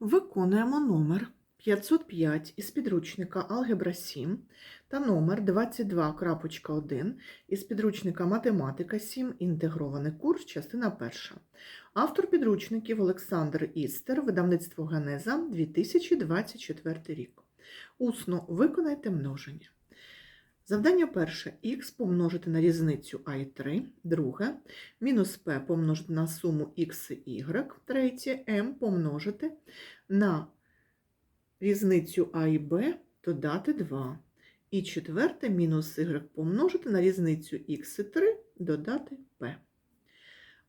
Виконуємо номер 505 із підручника Алгебра 7 та номер 22.1 із підручника Математика 7. Інтегрований курс, частина 1. Автор підручників Олександр Істер, видавництво Генеза 2024 рік. Усно виконайте множення. Завдання перше х помножити на різницю а і 3, друге мінус p помножити на суму x і y, третє m помножити на різницю а і b додати 2. І четверте мінус y помножити на різницю x і 3 додати p.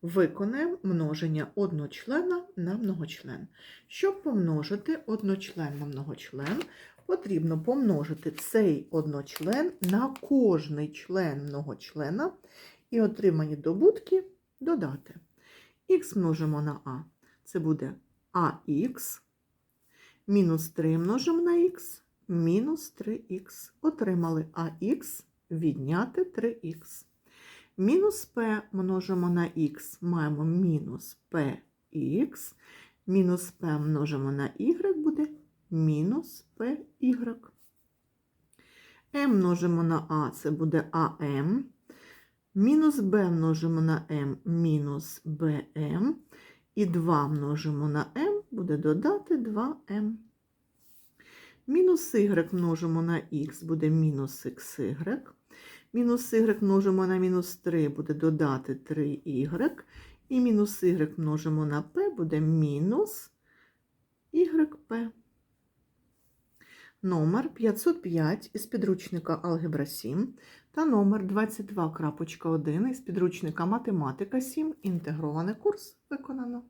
Виконаємо множення одночлена на многочлен. Щоб помножити одночлен на многочлен, потрібно помножити цей одночлен на кожний член многочлена і отримані добутки додати. Х множимо на а. Це буде ах, мінус 3 множимо на х, мінус 3х. Отримали ах відняти 3х. Мінус p множимо на х, маємо мінус px, мінус p множимо на y буде мінус py. m множимо на а, це буде am. Мінус b множимо на m, мінус bm. І 2 множимо на m, буде додати 2m. Мінус y множимо на х, буде мінус xy. Мінус y множимо на мінус 3, буде додати 3y. І мінус y множимо на p, буде мінус yp. Номер 505 із підручника Алгебра 7 та номер 22.1 із підручника Математика 7. Інтегрований курс виконано.